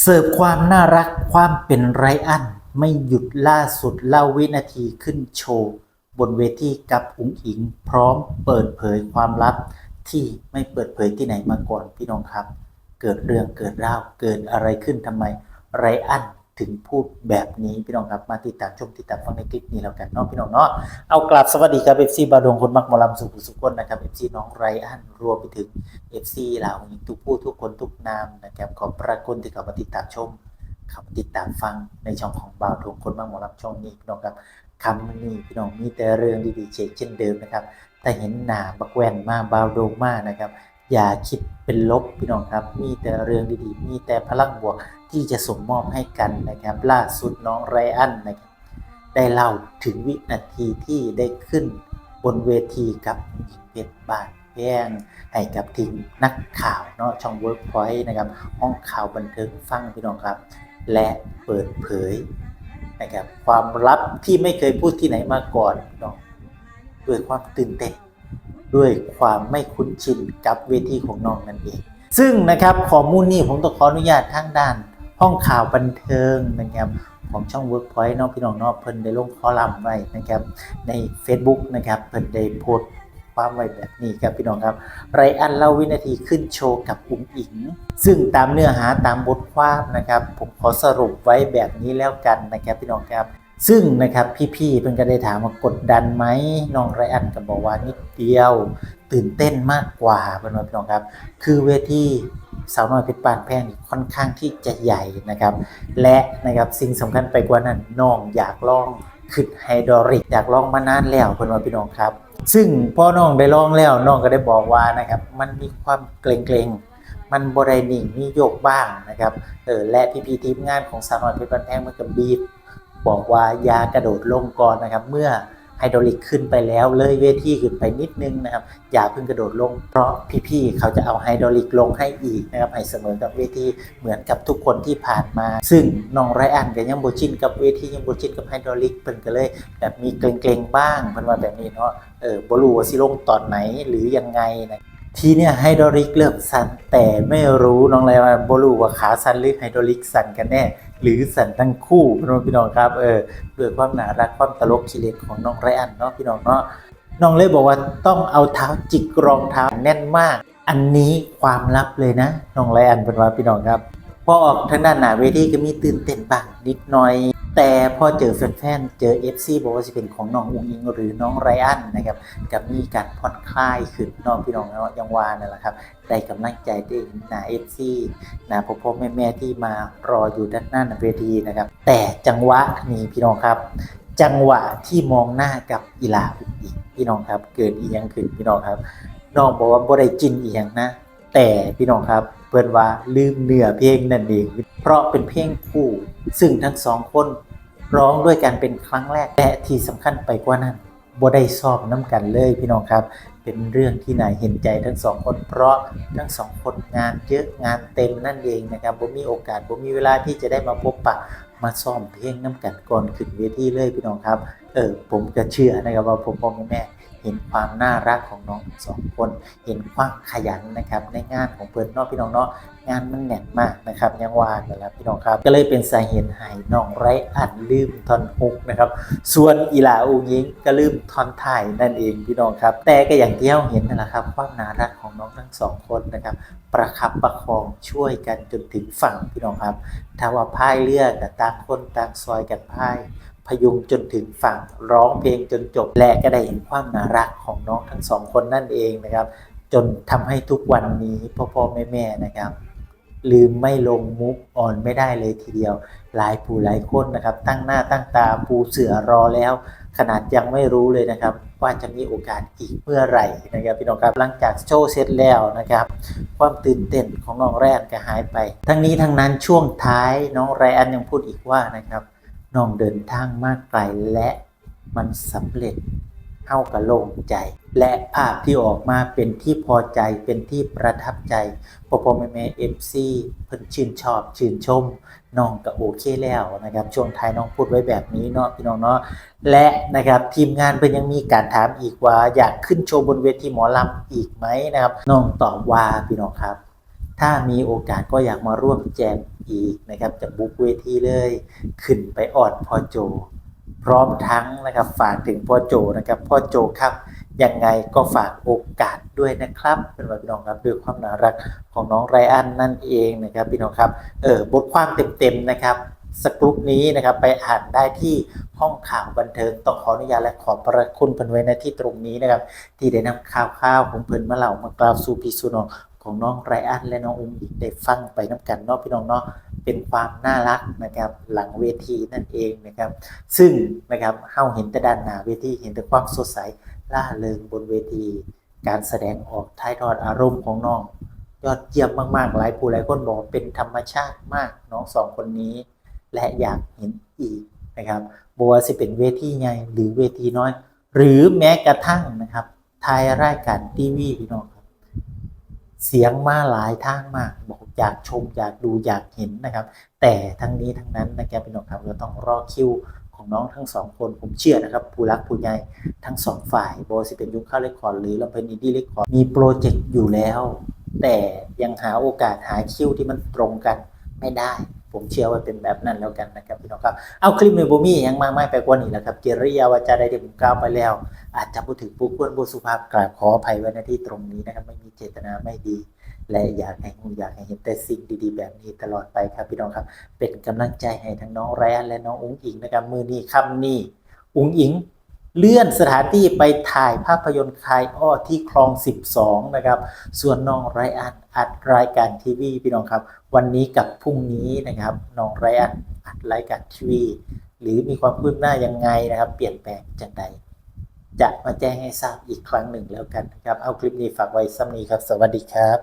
เสิร์ฟความน่ารักความเป็นไรอัน ไม่หยุดล่าสุดเล่าวินาทีขึ้นโชว์ บนเวทีกับอุ๋งอิง พร้อมเปิดเผยความลับ ที่ไม่เปิดเผยที่ไหนมาก่อนพี่น้องครับ เกิดเรื่องเกิดราวเกิดอะไรขึ้นทำไมไรอัน ถึงพูดแบบนี้พี่น้องครับมาติดตามชมติดตามฟังในคลิปนี้แล้วกันเนาะพี่น้องเนาะเอากลับสวัสดีครับเอฟซีบาดงคนมักมอลำสุขุสุขนนะครับเอฟซีน้องไรอันรวมไปถึงเอฟซีเหล่าทุกผู้ทุกคนทุกนามนะครับขอบพระคุณที่เข้ามาติดตามชมเข้ามาติดตามฟังในช่องของบาดงคนมักมอลำช่องนี้พี่น้องครับคำนี้พี่น้องมีแต่เรื่องดีๆเช่นเดิมนะครับถ้าเห็นหน้าบักแวนมาบาวดงมากนะครับ อย่าคิดเป็นลบพี่น้องครับ มีแต่เรื่องดีๆ มีแต่พลังบวกที่จะส่งมอบให้กันนะครับ ล่าสุดน้องไรอันนะครับได้เล่าถึงวินาทีที่ได้ขึ้นบนเวทีกับหญิงเพชรบานแย่งให้กับทีมนักข่าวเนาะช่องเวิร์กพอยต์นะครับ ห้องข่าวบันเทิงฟังพี่น้องครับ และเปิดเผยนะครับความลับที่ไม่เคยพูดที่ไหนมาก่อนพี่น้องด้วยความตื่นเต้น ด้วยความไม่คุ้นชินกับเวทีของน้องนั่นเอง ซึ่งนะครับข้อมูลนี้ผมต้องขออนุญาตทางด้าน ห้องข่าวบันเทิงนะครับของช่อง Workpoint เนาะพี่น้องเนาะเพิ่นได้ลงคอลัมน์ไว้นะครับใน Facebook นะครับเพิ่นได้โพสต์ความไว้แบบนี้ครับพี่น้องครับไรอันเล่าวินาทีขึ้นโชว์กับอุ้งอิง ซึ่งตามเนื้อหาตามบทความนะครับ ผมขอสรุปไว้แบบนี้แล้วกันนะครับพี่น้องครับ ซึ่งนะครับพี่ๆเพิ่นก็ได้ถามว่ากดดันไหมน้องไรอันก็บอกว่านิดเดียวตื่นเต้นมากกว่าเพื่อนว่าพี่น้องครับ คือเวทีสาวน้อยเพชรปานแพงนี่ค่อนข้างที่จะใหญ่นะครับ และนะครับสิ่งสำคัญไปกว่านั้นน้องอยากลองขึ้นไฮดรอลิกอยากลองมานานแล้วเพื่อนพี่น้องครับ ซึ่งพ่อน้องได้ลองแล้วน้องก็ได้บอกว่านะครับมันมีความเกรงๆมันบรายนิ่งมีโยกบ้างนะครับเออและพี่ๆทีมงานของสาวน้อยเพชรปานแพงมันก็บีบ บอกว่ายากระโดดลงก่อนนะครับ เมื่อไฮดรอลิกขึ้นไปแล้วเลยเวทีขึ้นไปนิดนึงนะครับ อย่าเพิ่งกระโดดลง เพราะพี่ๆเขาจะเอาไฮดรอลิกลงให้อีกนะครับให้เสมอกับเวทีเหมือนกับทุกคนที่ผ่านมา ซึ่งน้องไรอันก็ยังโบชินกับเวทียังโบชินกับไฮดรอลิกเพิ่นก็เลยแบบมีเกรงๆบ้างเพิ่นว่าแบบนี้เนาะเออบรูว่าสิลงตอนไหนหรือยังไงนะ ทีเนี่ยไฮดรอลิกเริ่มสั่นแต่ไม่รู้น้องไรว่าบรูว่าขาสั่นหรือไฮดรอลิกสั่นกันแน่ หรือสั่นทั้งคู่พี่น้องครับเออด้วยความหนารักความตลกขี้เล่นของน้องไรอันเนาะพี่น้องเนาะน้องเลยบอกว่าต้องเอาเท้าจิกรองเท้าแน่นมาก อันนี้ความลับเลยนะน้องไรอันเป็นว่าพี่น้องครับพอออกทางด้านหน้าเวทีก็มีตื่นเต้นบ้างนิดหน่อย แต่พอเจอแฟนๆ เจอ FC บอกว่าจะเป็นของน้องอุ้งอิงหรือน้องไรอันนะครับกับมีการผ่อนคลายขึ้นน้องพี่น้องยังวานั่นแหละครับได้กำลังใจได้เห็นหน้า FC นะพ่อพ่อแม่แม่ๆที่มารออยู่ด้านหน้าเวทีนะครับ แต่จังหวะนี้พี่น้องครับ จังหวะที่มองหน้ากับอีลาอุงอิงพี่น้องครับ เกิดอีหยังขึ้นพี่น้องครับน้องบอกว่าบ่ได้จินอีหยังนะ แต่พี่น้องครับ พิ่นว่าลืมเนื้อเพลงนั่นเอง เพราะเป็นเพลงคู่ ซึ่งทั้งสองคนร้องด้วยกันเป็นครั้งแรกและที่สำคัญไปกว่านั้นบ่ได้ซ้อมน้ำกันเลยพี่น้องครับ เป็นเรื่องที่น่าเห็นใจทั้งสองคนเพราะทั้งสองคนงานเยอะงานเต็มนั่นเองนะครับบ่มีโอกาสบ่มีเวลาที่จะได้มาพบปะมาซ้อมเพลงน้ำกันก่อนขึ้นเวทีเลยพี่น้องครับเออผมก็เชื่อนะครับว่าผมพ่อแม่เห็นความน่ารักของน้องสองคน เห็นความขยันนะครับในงานของเพื่อนนอกพี่น้องเนาะงานมันแน่นมากนะครับยังว่ากันแล้วพี่น้องครับ ก็เลยเป็นสาเหตุให้น้องไรอันลืมทอนฮุกนะครับ ส่วนอีหลาอูยิงก็ลืมทอนถ่ายนั่นเองพี่น้องครับ แต่ก็อย่างที่เราเห็นนั่นแหละครับความน่ารักของน้องทั้งสองคนนะครับ ประคับประคองช่วยกันจนถึงฝั่งพี่น้องครับถ้าว่าพายเรือกับต่างคนต่างซอยกันพายพยุงจนถึงฝั่งร้องเพลงจนจบ และก็ได้เห็นความน่ารักของน้องทั้งสองคนนั่นเองนะครับ จนทำให้ทุกวันนี้พ่อพ่อแม่แม่นะครับ ลืมไม่ลงมุกอ่อนไม่ได้เลยทีเดียว หลายผู้หลายคนนะครับ ตั้งหน้าตั้งตาปูเสือรอแล้ว ขนาดยังไม่รู้เลยนะครับ ว่าจะมีโอกาสอีกเมื่อไหร่นะครับพี่น้องครับหลังจากโชว์เสร็จแล้วนะครับ ความตื่นเต้นของน้องแรนก็หายไป ทั้งนี้ทั้งนั้นช่วงท้ายน้องไรอันยังพูดอีกว่านะครับน้องเดินทางมากไกลและมันสำเร็จ เท่ากับโล่งใจ และภาพที่ออกมาเป็นที่พอใจเป็นที่ประทับใจพ่อพ่อแม่แม่เอฟซีเพิ่นชื่นชอบชื่นชมน้องก็โอเคแล้วนะครับช่วงท้ายน้องพูดไว้แบบนี้เนาะพี่น้องเนาะและนะครับทีมงานเพิ่นยังมีการถามอีกว่าอยากขึ้นโชว์บนเวทีหมอลำอีกไหมนะครับน้องตอบว่าพี่น้องครับ ถ้ามีโอกาสก็อยากมาร่วมแจมอีกนะครับจะบุกเวทีเลย ขึ้นไปออดพ่อโจ พร้อมทั้งนะครับฝากถึงพ่อโจนะครับพ่อโจครับยังไงก็ฝากโอกาสด้วยนะครับ เป็นว่าพี่น้องครับด้วยความน่ารักของน้องไรอันนั่นเองนะครับพี่น้องครับเออบทความเต็มๆนะครับ สกรุปนี้นะครับไปอ่านได้ที่ห้องข่าวบันเทิงต้องขออนุญาตและขอบพระคุณเพิ่นไว้ในที่ตรงนี้นะครับ ที่ได้นำข่าวข่าวของเพิ่นมาเล่ามากล่าวสู่พี่สู่น้องของน้องไรอันและน้องอุ้งอิงได้ฟังไปน้กันเนาะพี่น้องเนาะเป็นความน่ารักนะครับหลังเวทีนั่นเองนะครับ ซึ่งนะครับเฮาเห็นแต่ด้านหน้าเวทีเห็นแต่ความสดใสล่าเริงบนเวที การแสดงออกถ่ายทอดอารมณ์ของน้อง ยอดเยี่ยมมากๆ หลายผู้หลายคนบอกเป็นธรรมชาติมากน้องสองคนนี้ และอยากเห็นอีกนะครับบว่าสิเป็นเวทีใหญ่หรือเวทีน้อย หรือแม้กระทั่งนะครับทายรายการทีวีพี่น้องครับ เสียงมาหลายทางมาก บอกอยากชมอยากดูอยากเห็นนะครับ แต่ทั้งนี้ทั้งนั้นนะครับพี่น้องครับเราต้องรอคิวของน้องทั้งสองคนผมเชื่อนะครับผู้รักผู้ใหญ่ทั้งสองฝ่ายโบสิเป็นยุคข้าวเลคคอร์ดหรือลำเพนอินดี้เลคคอร์ดมีโปรเจกต์อยู่แล้ว แต่ยังหาโอกาสหาคิวที่มันตรงกันไม่ได้ ผมเชื่อว่าเป็นแบบนั้นแล้วกันนะครับพี่น้องครับ เอาคลิปในบูมี่ยังมากไม่ไปกว่านี้แหละครับเกริยาวาจาใดที่ผมกล่าวไปแล้ว อาจจะพูดถึงผู้ควรบุสุภาพกราบขออภัยไว้ในที่ตรงนี้นะครับ ไม่มีเจตนาไม่ดี และอยากให้หูอยากให้เห็นแต่สิ่งดีๆ แบบนี้ตลอดไปครับพี่น้องครับ เป็นกำลังใจให้ทั้งน้องไรอันและน้องอุ้งอิงนะครับมือนี้คำนี้อุ้งอิง เลื่อนสถานที่ไปถ่ายภาพยนตร์คายอ้อที่คลอง 12 นะครับ ส่วนน้องไรอันอัดรายการทีวีพี่น้องครับ วันนี้กับพรุ่งนี้นะครับน้องไรอันอัดรายการทีวีหรือมีความคืบหน้ายังไงนะครับ เปลี่ยนแปลงจังใดจะมาแจ้งให้ทราบอีกครั้งหนึ่งแล้วกันนะครับ เอาคลิปนี้ฝากไว้ซ้ำนี้ครับ สวัสดีครับ